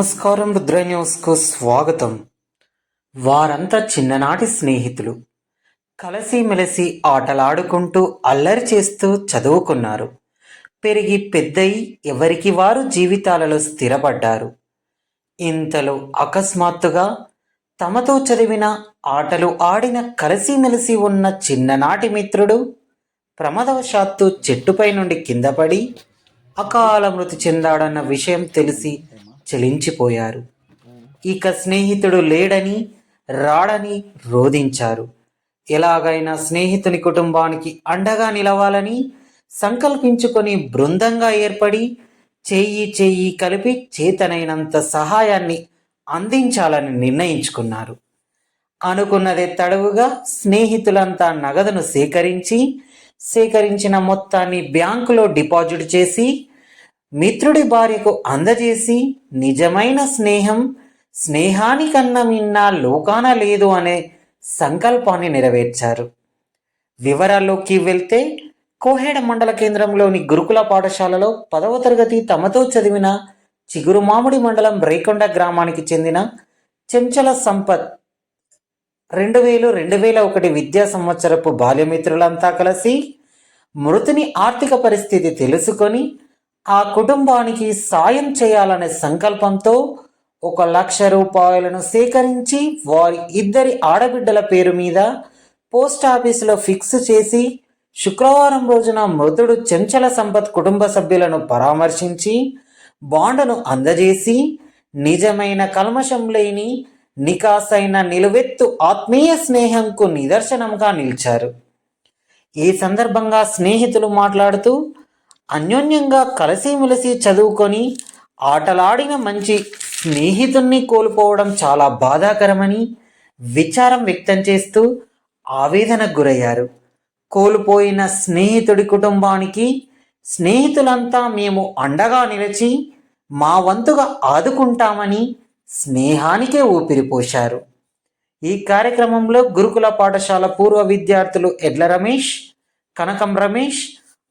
నమస్కారం రుద్ర న్యూస్కు స్వాగతం. వారంతా చిన్ననాటి స్నేహితులు. కలిసిమెలిసి ఆటలాడుకుంటూ అల్లరి చేస్తూ చదువుకున్నారు. పెరిగి పెద్దయి ఎవరికి వారు జీవితాలలో స్థిరపడ్డారు. ఇంతలో అకస్మాత్తుగా తమతో చదివిన ఆటలు ఆడిన కలిసిమెలిసి ఉన్న చిన్ననాటి మిత్రుడు ప్రమాదవశాత్తు చెట్టుపై నుండి కిందపడి అకాల మృతి చెందాడన్న విషయం తెలిసి చలించిపోయారు. ఇక స్నేహితుడు లేడని రాడని రోధించారు. ఎలాగైనా స్నేహితుని కుటుంబానికి అండగా నిలవాలని సంకల్పించుకొని బృందంగా ఏర్పడి చేయి చేయి కలిపి చేతనైనంత సహాయాన్ని అందించాలని నిర్ణయించుకున్నారు. అనుకున్నదే తడవుగా స్నేహితులంతా నగదును సేకరించి సేకరించిన మొత్తాన్ని బ్యాంకులో డిపాజిట్ చేసి మిత్రుడి భార్యకు అందజేసి నిజమైన స్నేహం స్నేహానికన్నా మిన్నా లోకాన లేదు అనే సంకల్పాన్ని నెరవేర్చారు. వివరాల్లోకి వెళ్తే కోహేడ మండల కేంద్రంలోని గురుకుల పాఠశాలలో పదవ తరగతి తమతో చదివిన చిగురుమామిడి మండలం రేకొండ గ్రామానికి చెందిన చెంచల సంపత్ రెండు వేలు రెండు వేల ఒకటి విద్యా సంవత్సరపు బాల్యమిత్రులంతా కలిసి మృతుని ఆర్థిక పరిస్థితి తెలుసుకొని ఆ కుటుంబానికి సాయం చేయాలనే సంకల్పంతో ఒక లక్ష రూపాయలను సేకరించి వారి ఇద్దరి ఆడబిడ్డల పేరు మీద పోస్ట్ ఆఫీసులో ఫిక్స్ చేసి శుక్రవారం రోజున మృతుడు చెంచల సంపత్ కుటుంబ సభ్యులను పరామర్శించి బాండును అందజేసి నిజమైన కల్మషం లేని నికాసైన నిలువెత్తు ఆత్మీయ స్నేహంకు నిదర్శనంగా నిలిచారు. ఈ సందర్భంగా స్నేహితులు మాట్లాడుతూ అన్యోన్యంగా కలిసిమెలిసి చదువుకొని ఆటలాడిన మంచి స్నేహితుణ్ణి కోల్పోవడం చాలా బాధాకరమని విచారం వ్యక్తం చేస్తూ ఆవేదనకు గురయ్యారు. కోల్పోయిన స్నేహితుడి కుటుంబానికి స్నేహితులంతా మేము అండగా నిలిచి మా వంతుగా ఆదుకుంటామని స్నేహానికే ఊపిరిపోశారు ఈ కార్యక్రమంలో గురుకుల పాఠశాల పూర్వ విద్యార్థులు ఎడ్ల రమేష్ కనకం రమేష్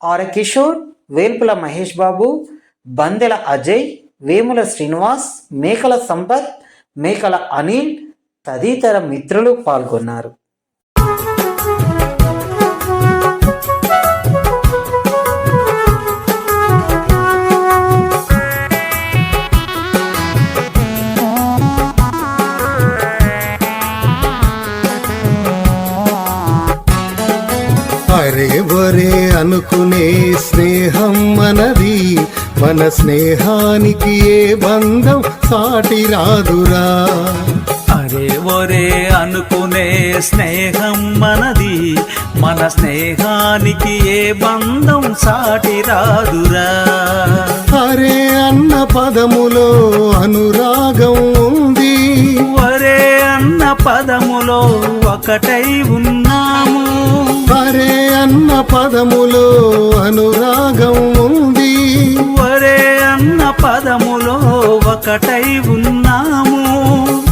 ఆర్ కిషోర్ వేల్పుల మహేష్ బాబు బందెల అజయ్ వేముల శ్రీనివాస్ మేకల సంపత్ మేకల అనిల్ తదితర మిత్రులు పాల్గొన్నారు. అరే ఒరే అనుకునే స్నేహం మనది. మన స్నేహానికి ఏ బంధం సాటి రాదురా. అరే ఒరే అనుకునే స్నేహం మనది. మన స్నేహానికి ఏ బంధం సాటి రాదురా. అరే అన్న పదములో అనురాగం ఉంది. ఒరే అన్న పదములో ఒకటై ఉన్నాము. పదములో అనురాగం ఉంది. ఒరే అన్న పదములో ఒకటై ఉన్నాము.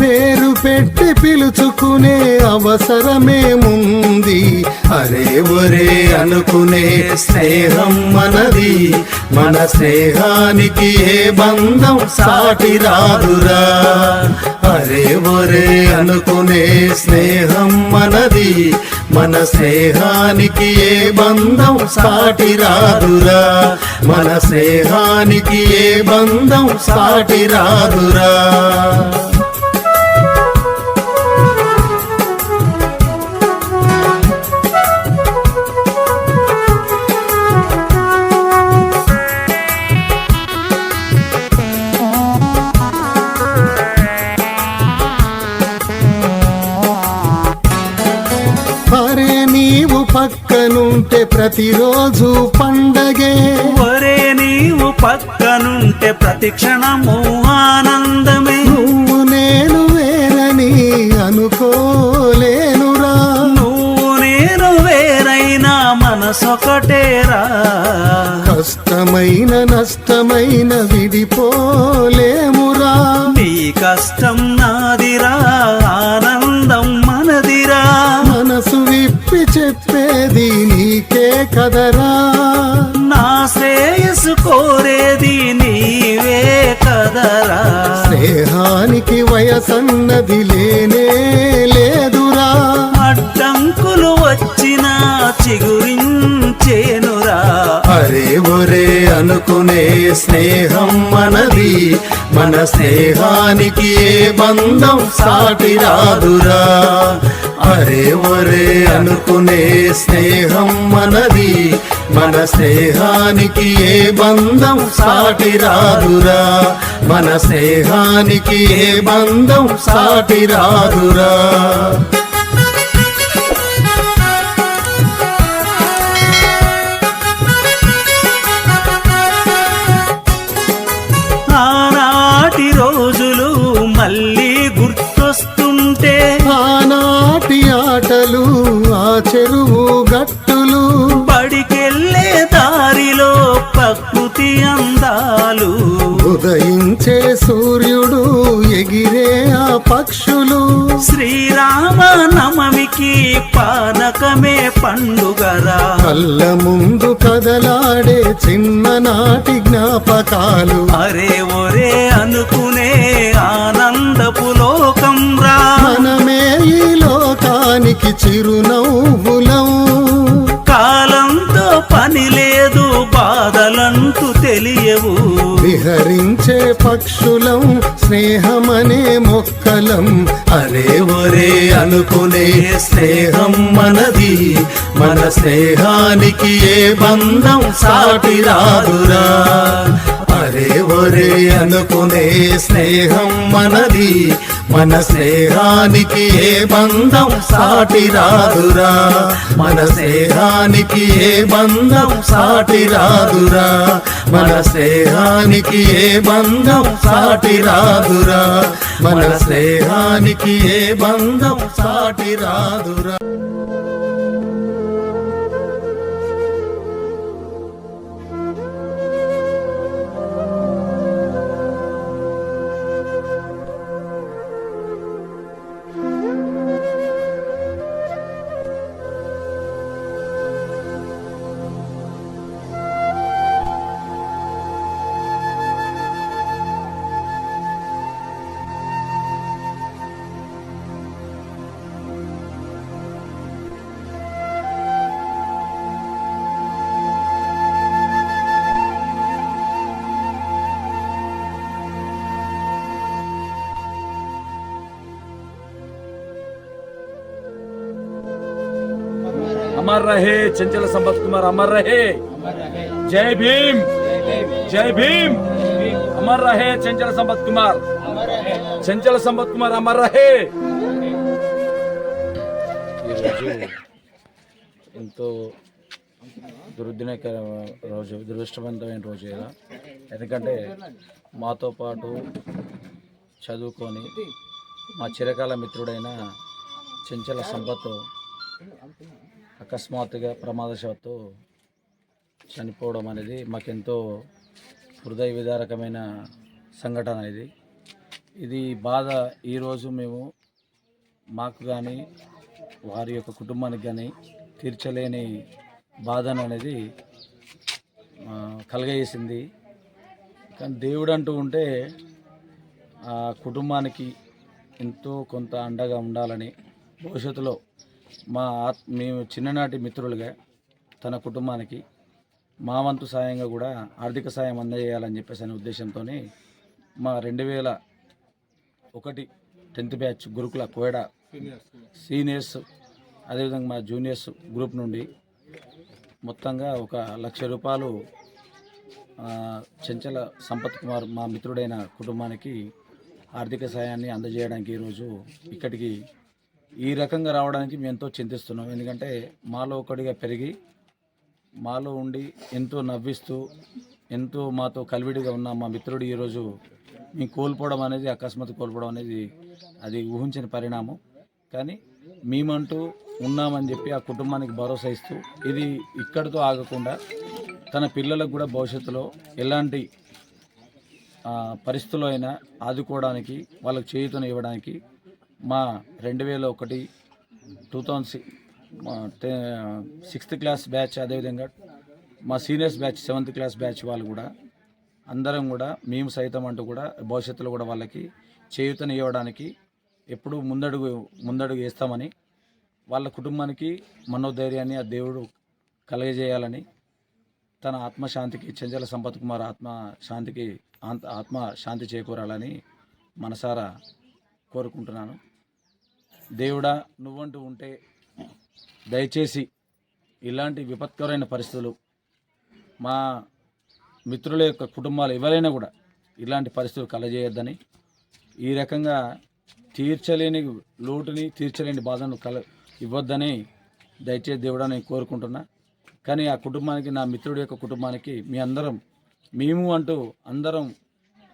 పేరు పెట్టి పిలుచుకునే అవసరమేముంది? అరే ఒరే అనుకునే స్నేహం మనది. మన స్నేహానికి ఏ బంధం సాటి రాదురా? అరే ఒరే అనుకునే స్నేహం మనది. మన స్నేహానికి ఏ బంధం సాటి రాదురా మన స్నేహానికి ఏ బంధం సాటి రాదురా పక్కనుంటే ప్రతిరోజు పండగే. ఒరే నీవు పక్కనుంటే ప్రతి క్షణము ఆనందమే. నువ్వు నేను వేరని అనుకోలేనురా. నువ్వు నేను వేరైనా మనసొకటేరా. కష్టమైన నష్టమైన విడిపోలేమురా. నీ కష్టం నాదిరా చెప్పేది నీకే కదరా. నా శ్రేయస్సు కోరేది నీవే కదరా. స్నేహానికి వయసన్నది లేనే లేదురా. అడ్డంకులు వచ్చినా చిగురించేనురా. అరే ఒరే అనుకునే స్నేహం మనది మన స్నేహానికి ఏ బంధం సాటి రాదురా. అరే ఒరే అనుకునే స్నేహం మనది. మన స్నేహానికి ఏ బంధం సాటి రాదురా. మన స్నేహానికి ఏ బంధం సాటి రాదురా. చెరువు గట్టులు. బడికెళ్ళే దారిలో ప్రకృతి అందాలు. ఉదయించే సూర్యుడు ఎగిరే ఆ పక్షులు. శ్రీరామ నవమికి పానకమే పండుగరా. కళ్ళ ముందు కదలాడే చిన్ననాటి జ్ఞాపకాలు. లోకానికి చిరునవ్వులం. కాలంతో పని లేదు బాధలంటూ తెలియవు. విహరించే పక్షులం స్నేహమనే మొక్కలం. అరే ఒరే అనుకునే స్నేహం మనది. మన స్నేహానికి ఏ బంధం సాటి రాదురా. అరే ఒరే అనుకునే స్నేహం మనది. మన స్నేహానికి ఏ బంధం సాటి రాదురా? మన స్నేహానికి ఏ బంధం సాటి రాదురా? మన స్నేహానికి ఏ బంధం సాటి రాదురా? మన స్నేహానికి ఏ బంధం సాటి రాదురా? अमर रहे चंचल संपत कुमार अमर रहे जय भीम जय भीम अमर रहे चंचल संपत कुमार चंचल संपत कुमार अमर रहे ఈరోజు ఎంతో దురదృష్టకర రోజు దురదృష్టవంతమైన రోజు కదా ఎందుకంటే మాతో పాటు చదువుకొని మా చిరకాల మిత్రుడైన చెంచల సంపత్ అకస్మాత్తుగా ప్రమాదశాత్తు చనిపోవడం అనేది మాకెంతో హృదయ విదారకమైన సంఘటన ఇది. ఇది బాధ ఈరోజు మేము మాకు కానీ వారి యొక్క కుటుంబానికి కానీ తీర్చలేని బాధను అనేది కలగజేసింది. కానీ దేవుడు అంటూ ఉంటే ఆ కుటుంబానికి ఎంతో కొంత అండగా ఉండాలని భవిష్యత్తులో మా ఆత్ మేము చిన్ననాటి మిత్రులుగా తన కుటుంబానికి మా వంతు సాయంగా కూడా ఆర్థిక సాయం అందజేయాలని చెప్పేసి అనే ఉద్దేశంతో మా రెండు వేల ఒకటి టెన్త్ బ్యాచ్ గురుకుల కోయడ సీనియర్స్ అదేవిధంగా మా జూనియర్స్ గ్రూప్ నుండి మొత్తంగా ఒక లక్ష రూపాయలు చెంచల సంపత్ కుమార్ మా మిత్రుడైన కుటుంబానికి ఆర్థిక సాయాన్ని అందజేయడానికి ఈరోజు ఇక్కడికి ఈ రకంగా రావడానికి మేము ఎంతో చింతిస్తున్నాం. ఎందుకంటే మాలో ఒకటిగా పెరిగి మాలో ఉండి ఎంతో నవ్విస్తూ ఎంతో మాతో కలివిడిగా ఉన్న మా మిత్రుడు ఈరోజు మేము కోల్పోవడం అనేది అకస్మాత్ కోల్పోవడం అనేది అది ఊహించిన పరిణామం. కానీ మేమంటూ ఉన్నామని చెప్పి ఆ కుటుంబానికి భరోసా ఇస్తూ ఇది ఇక్కడితో ఆగకుండా తన పిల్లలకు కూడా భవిష్యత్తులో ఎలాంటి ఆ, పరిస్థితుల్లో అయినా ఆదుకోవడానికి వాళ్ళకు చేయుతను ఇవ్వడానికి మా రెండు వేల ఒకటి two thousand sixth class batch అదేవిధంగా మా seniors batch seventh class batch వాళ్ళు కూడా అందరం కూడా మేము సైతం అంటూ కూడా భవిష్యత్తులో కూడా వాళ్ళకి చేయూతనివ్వడానికి ఎప్పుడు ముందడుగు ముందడుగు వేస్తామని వాళ్ళ కుటుంబానికి మనోధైర్యాన్ని ఆ దేవుడు కలగజేయాలని తన ఆత్మశాంతికి చెంచల సంపత్ కుమార్ ఆత్మ శాంతికి ఆత్మ శాంతి చేకూరాలని మనసారా కోరుకుంటున్నాను. దేవుడా నువ్వంటూ ఉంటే దయచేసి ఇలాంటి విపత్కరమైన పరిస్థితులు మా మిత్రుల యొక్క కుటుంబాలు ఎవరైనా కూడా ఇలాంటి పరిస్థితులు కలజేయొద్దని ఈ రకంగా తీర్చలేని లోటుని తీర్చలేని బాధను కల ఇవ్వద్దని దయచేసి దేవుడా నేను కోరుకుంటున్నా. కానీ ఆ కుటుంబానికి నా మిత్రుడి యొక్క కుటుంబానికి మీ అందరం మేము అంటూ అందరం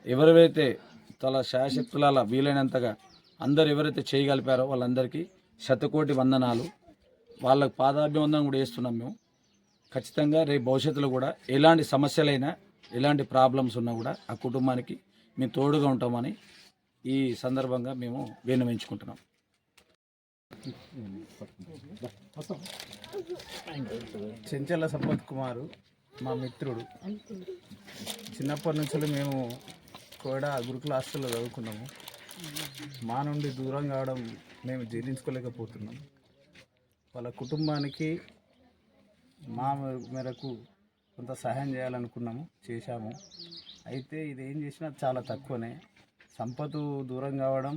ఎవరైతే తల శాయశక్తుల వీలైనంతగా అందరు ఎవరైతే చేయగలిపారో వాళ్ళందరికీ శతకోటి వందనాలు. వాళ్ళకు పాదాభివందనం కూడా చేస్తున్నాం మేము. ఖచ్చితంగా రేపు భవిష్యత్తులో కూడా ఎలాంటి సమస్యలైనా ఎలాంటి ప్రాబ్లమ్స్ ఉన్నా కూడా ఆ కుటుంబానికి మేము తోడుగా ఉంటామని ఈ సందర్భంగా మేము విన్నవించుకుంటున్నాం. చెంచల సంపత్ కుమారు మా మిత్రుడు. చిన్నప్పటి నుంచి మేము కూడా గురుకుల హాస్టల్లో చదువుకున్నాము. మా నుండి దూరం కావడం మేము జీర్ణించుకోలేకపోతున్నాం వాళ్ళ కుటుంబానికి మా మేరకు కొంత సహాయం చేయాలనుకున్నాము చేశాము. అయితే ఇది ఏం చేసినా చాలా తక్కువనే. సంపతు దూరం కావడం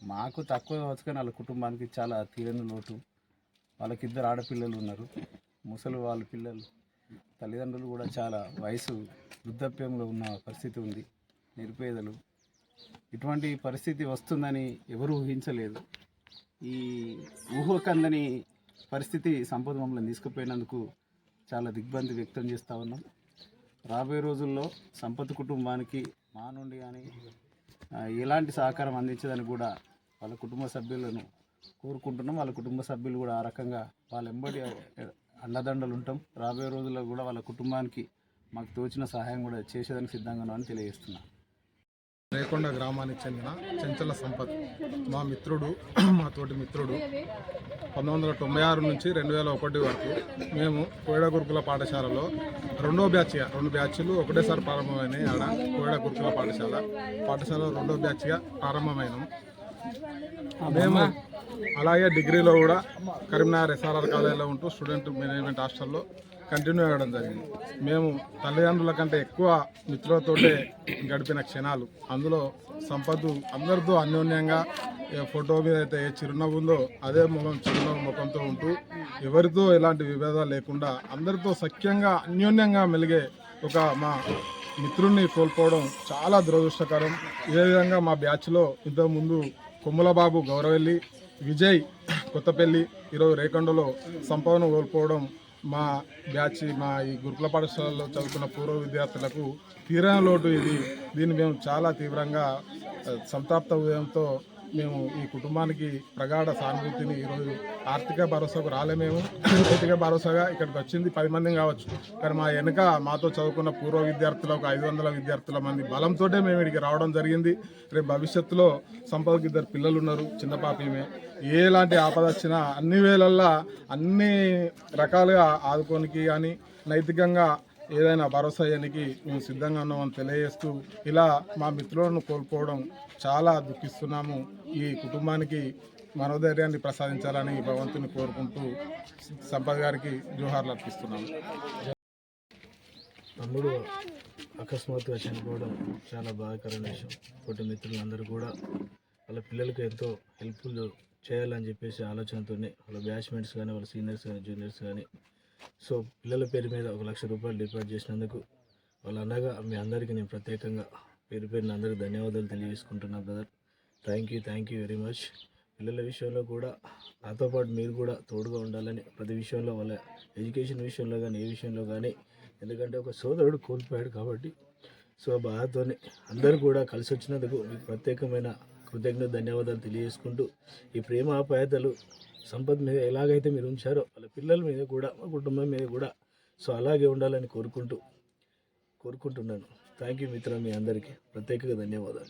మాకు తక్కువ కావచ్చు కానీ వాళ్ళ కుటుంబానికి చాలా తీరని లోటు. వాళ్ళకి ఇద్దరు ఆడపిల్లలు ఉన్నారు. ముసలి వాళ్ళ పిల్లలు తల్లిదండ్రులు కూడా చాలా వయసు వృద్ధాప్యంలో ఉన్న పరిస్థితి ఉంది. నిరుపేదలు ఇటువంటి పరిస్థితి వస్తుందని ఎవరు ఊహించలేదు. ఈ ఊహకందని పరిస్థితి సంపద మమ్మల్ని తీసుకుపోయినందుకు చాలా దిగ్భ్రాంతి వ్యక్తం చేస్తూ ఉన్నాం. రాబోయే రోజుల్లో సంపత్ కుటుంబానికి మా నుండి కానీ ఎలాంటి సహకారం అందించదని కూడా వాళ్ళ కుటుంబ సభ్యులను కోరుకుంటున్నాం. వాళ్ళ కుటుంబ సభ్యులు కూడా ఆ రకంగా వాళ్ళ ఎంబడి అండదండలు ఉంటాం. రాబోయే రోజుల్లో కూడా వాళ్ళ కుటుంబానికి మాకు తోచిన సహాయం కూడా చేసేదానికి సిద్ధంగా ఉన్నామని తెలియజేస్తున్నాం. రేకొండ గ్రామానికి చెందిన చెంచల సంపత్. మా మిత్రుడు మా తోటి మిత్రుడు పంతొమ్మిది వందల తొంభై ఆరు నుంచి రెండు వేల ఒకటి వరకు మేము కోయడ గురుకుల పాఠశాలలో రెండో బ్యాచ్గా రెండు బ్యాచ్లు ఒకటేసారి ప్రారంభమైనాయి ఆడ కోయడ గురుకుల పాఠశాల. పాఠశాల రెండో బ్యాచ్గా ప్రారంభమైనాం. మేము అలాగే డిగ్రీలో కూడా కరీంనగర్ ఎస్ఆర్ఆర్ కాలేజీలో ఉంటూ స్టూడెంట్ మేనేజ్మెంట్ హాస్టల్లో కంటిన్యూ అవ్వడం జరిగింది. మేము తల్లిదండ్రుల కంటే ఎక్కువ మిత్రులతోటే గడిపిన క్షణాలు. అందులో సంపద అందరితో అన్యోన్యంగా ఏ ఫోటో మీద అయితే ఏ చిరునవ్వు ఉందో అదే ముఖం చిరునవ్వు ముఖంతో ఉంటూ ఎవరితో ఎలాంటి విభేదాలు లేకుండా అందరితో సఖ్యంగా అన్యోన్యంగా మెలిగే ఒక మా మిత్రుణ్ణి కోల్పోవడం చాలా దురదృష్టకరం. ఇదే విధంగా మా బ్యాచ్లో ఇంతకుముందు కొమ్ములబాబు గౌరవెల్లి విజయ్ కొత్తపల్లి ఈరోజు రేకొండలో సంపదను కోల్పోవడం మా బ్యాచ్ మా ఈ గురుకుల పాఠశాలలో చదువుకున్న పూర్వ విద్యార్థులకు తీరని లోటు ఇది. దీన్ని మేము చాలా తీవ్రంగా సంతాప్త ఉదయంతో మేము ఈ కుటుంబానికి ప్రగాఢ సానుభూతిని ఈరోజు ఆర్థిక భరోసాకు రాలే మేము. ఆర్థిక భరోసాగా ఇక్కడికి వచ్చింది పది మంది కావచ్చు. కానీ మా వెనుక మాతో చదువుకున్న పూర్వ విద్యార్థులు ఒక ఐదు వందల విద్యార్థుల మంది బలంతో మేము ఇక్కడికి రావడం జరిగింది. రేపు భవిష్యత్తులో సంపదకి ఇద్దరు పిల్లలు ఉన్నారు చిన్న పాప ఎలాంటి ఆపద వచ్చినా అన్ని వేళల్లో అన్ని రకాలుగా ఆదుకోనికి కానీ నైతికంగా ఏదైనా భరోసా ఇవ్వడానికి మేము సిద్ధంగా ఉన్నామని తెలియజేస్తూ ఇలా మా మిత్రులను కోల్పోవడం చాలా దుఃఖిస్తున్నాము. ఈ కుటుంబానికి మనోధైర్యాన్ని ప్రసాదించాలని భగవంతుని కోరుకుంటూ సంపద్ గారికి జోహార్లు అర్పిస్తున్నాను తమ్ముడు అకస్మాత్తుగా చనిపోవడం చాలా బాధాకరమైన విషయం. కుటుంబ మిత్రులందరూ కూడా వాళ్ళ పిల్లలకు ఎంతో హెల్ప్ఫుల్ చేయాలని చెప్పేసి ఆలోచనతోనే వాళ్ళ బ్యాచ్మెంట్స్ కానీ వాళ్ళ సీనియర్స్ కానీ జూనియర్స్ కానీ సో పిల్లల పేరు మీద ఒక లక్ష రూపాయలు డిపాజిట్ చేసినందుకు వాళ్ళ అన్నగా మీ అందరికీ నేను ప్రత్యేకంగా పేరు పేరున అందరికీ ధన్యవాదాలు తెలియజేసుకుంటున్నాను brother. Thank you thank you very much పిల్లల విషయంలో కూడా నాతో పాటు మీరు కూడా తోడుగా ఉండాలని ప్రతి విషయంలో వాళ్ళ ఎడ్యుకేషన్ విషయంలో కానీ ఏ విషయంలో కానీ ఎందుకంటే ఒక సోదరుడు కోల్పోయాడు కాబట్టి. సో బాధతోనే అందరూ కూడా కలిసి వచ్చినందుకు మీకు ప్రత్యేకమైన కృతజ్ఞత ధన్యవాదాలు తెలియజేసుకుంటూ ఈ ప్రేమ ఆప్యాయతలు సంపద మీద ఎలాగైతే మీరు ఉంచారో వాళ్ళ పిల్లల మీద కూడా మా కుటుంబం మీద కూడా సో అలాగే ఉండాలని కోరుకుంటూ కోరుకుంటున్నాను. థ్యాంక్ యూ మిత్రం మీ అందరికీ. ప్రత్యేకంగా ధన్యవాదాలు.